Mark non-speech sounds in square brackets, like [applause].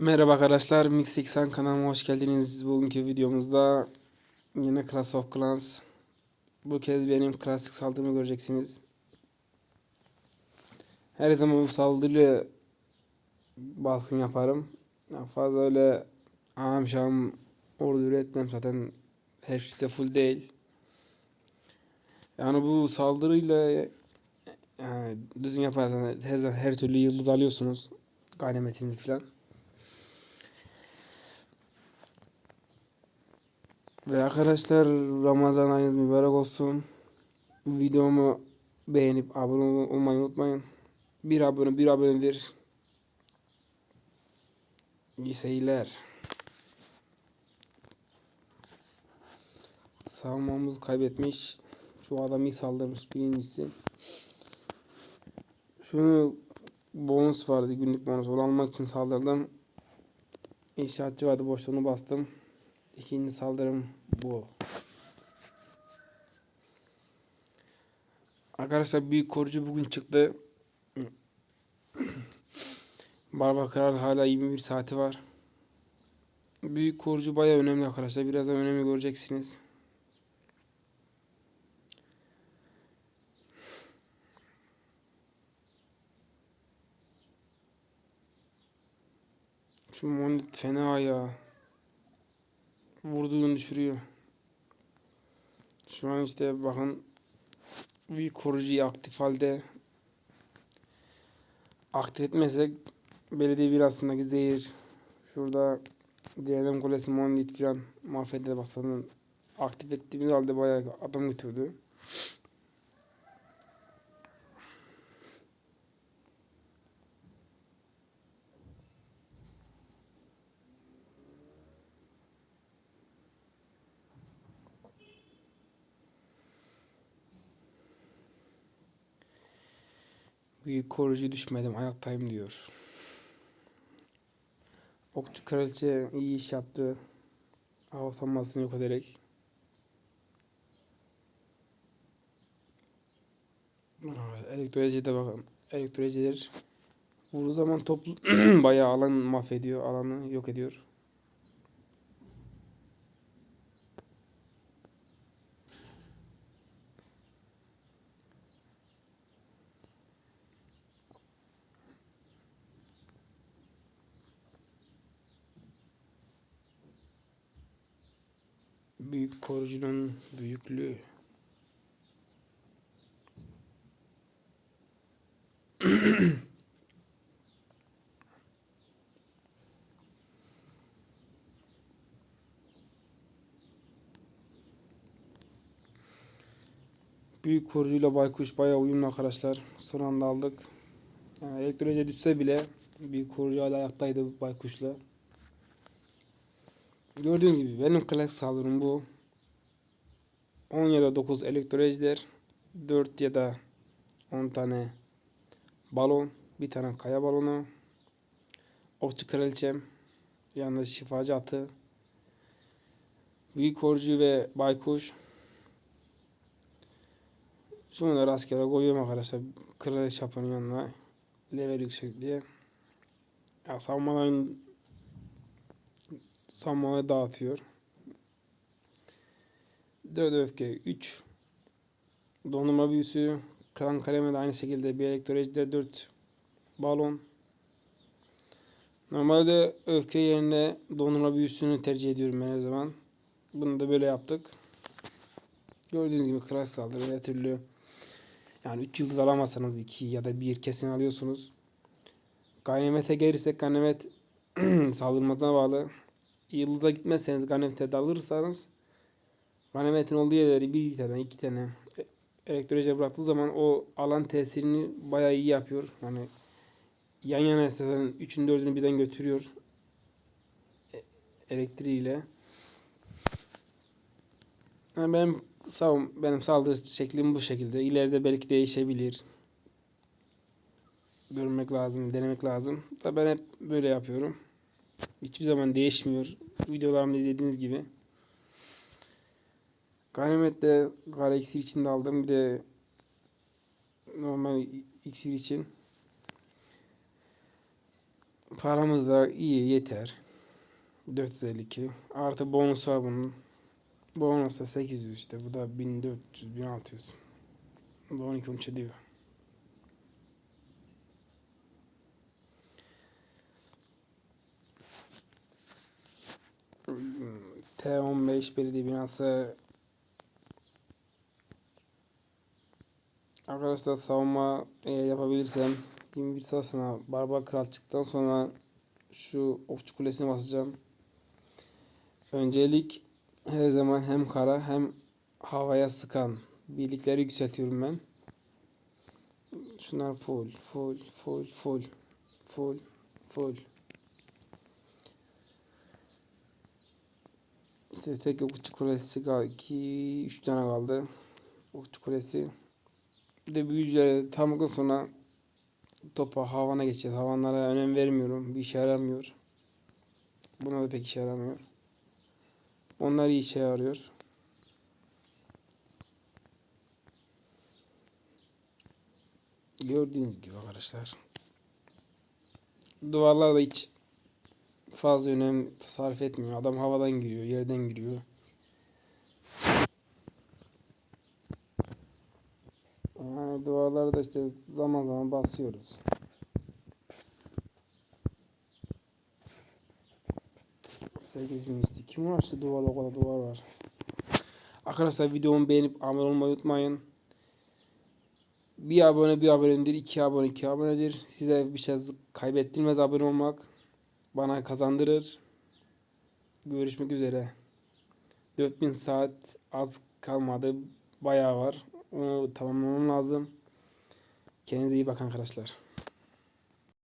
Merhaba arkadaşlar, Mix 80 kanalıma hoş geldiniz. Bugünkü videomuzda yine Clash of Clans. Bu kez benim klasik saldırımı göreceksiniz. Her zaman bu saldırıyla baskın yaparım. Ya fazla öyle ağam şam ordu üretmem zaten her şeyde full değil. Yani bu saldırıyla yani düzgün yaparsanız her, her türlü yıldız alıyorsunuz. Ganimetinizi falan. Ve arkadaşlar Ramazan ayınız mübarek olsun. Videomu beğenip abone ol- olmayı unutmayın. Bir abone bir abonedir. İyi seyirler. Savunmamız kaybetmiş. Şu adam iyi saldırmış birincisi. Şunu bonus vardı günlük bonus onu almak için saldırdım. İnşaatçı vardı boşluğunu bastım. İkinci saldırım bu. Arkadaşlar büyük korucu bugün çıktı. [clears throat] Barbar Kral hala 21 saati var. Büyük korucu baya önemli arkadaşlar. Birazdan önemli göreceksiniz. Şu monet fena ya. Vurduğunu düşürüyor. Şu an işte bakın bir korucuyu aktif halde aktif etmezsek belediye binasındaki zehir şurada cehennem kulesi monlit falan mahveder basanın aktif ettiğimiz halde bayağı adam götürdü. Büyük korucu düşmedim ayaktayım diyor. Okçu kraliçe iyi iş yaptı. Hava savunmasını yok ederek. Elektrolojide bakın. Elektrolojiler vurduğu zaman toplu [clears throat] bayağı alan mahvediyor. Alanı yok ediyor. Büyük korucunun büyüklüğü. [clears throat] Büyük korucuyla baykuş bayağı uyumlu arkadaşlar. Son anda aldık. Yani elektrolojiye düşse bile büyük korucu hala ayaktaydı baykuşla. Gördüğünüz gibi benim klas saldırım bu. 10 ya da 9 elektrolojiler. 4 ya da 10 tane balon. Bir tane kaya balonu. Okçu kraliçem. Yanında şifacı atı. Büyük korucu ve baykuş. Şunu da rastgele koyuyorum arkadaşlar. Kraliçe çapının yanına. Level yüksek diye. Ya savunmaların savunmayı dağıtıyor. 4 öfke. 3 dondurma büyüsü. Kran kaleme de aynı şekilde bir elektrolojide 4 balon. Normalde öfke yerine dondurma büyüsünü tercih ediyorum ben her zaman. Bunu da böyle yaptık. Gördüğünüz gibi kras saldırı her türlü yani 3 yıldız alamazsanız 2 ya da 1 kesin alıyorsunuz. Ganimete gelirsek ganimet [clears throat] saldırmasına bağlı yıldıza gitmezseniz ganimete dalırsanız ganimetin olduğu yerleri bir tane iki tane elektrolojiye bıraktığı zaman o alan tesirini bayağı iyi yapıyor. Yani yan yana istersen 3'ün 4'ünü birden götürüyor. E- Elektriğiyle. Yani benim savun benim saldırı şeklim bu şekilde. İleride belki değişebilir. Görmek lazım, denemek lazım. Da ben hep böyle yapıyorum. Hiçbir zaman değişmiyor. Videolarımda izlediğiniz gibi. Ganimetle kara iksir için de aldım. Bir de normal iksir için. Paramız da iyi yeter. 452. Artı bonus var bunun. Bonus da 800 işte. Bu da 1400, 1600. Bu da 12 13 ediyor. T15 belediye binası Arkadaşlar savunma eğer yapabilirsem 21 sırasına Barbar Kral çıktıktan sonra şu Ofçu Kulesi'ne basacağım. Öncelik her zaman hem kara hem havaya sıkan birlikleri yükseltiyorum ben. Şunlar full, full, full, full, full, full. İşte tek okçu kulesi kaldı. 2 3 tane kaldı. Okçu kulesi. Bir de büyücüleri tamamladıktan sonra topa havana geçeceğiz. Havanlara önem vermiyorum. Bir işe yaramıyor. Buna da pek işe yaramıyor. Onlar iyi işe yarıyor. Gördüğünüz gibi arkadaşlar. Duvarlar da hiç fazla önem sarf etmiyor. Adam havadan giriyor, yerden giriyor. Yani duvarları da işte zaman zaman basıyoruz. Sekiz bin üstü. Kim uğraştı duvarla o kadar duvar var. Arkadaşlar videomu beğenip abone olmayı unutmayın. Bir abone bir abonedir. iki abone iki abonedir. Size bir şey kaybettirmez abone olmak. Bana kazandırır. Görüşmek üzere. 4000 saat az kalmadı. Bayağı var. Onu tamamlamam lazım. Kendinize iyi bakın arkadaşlar.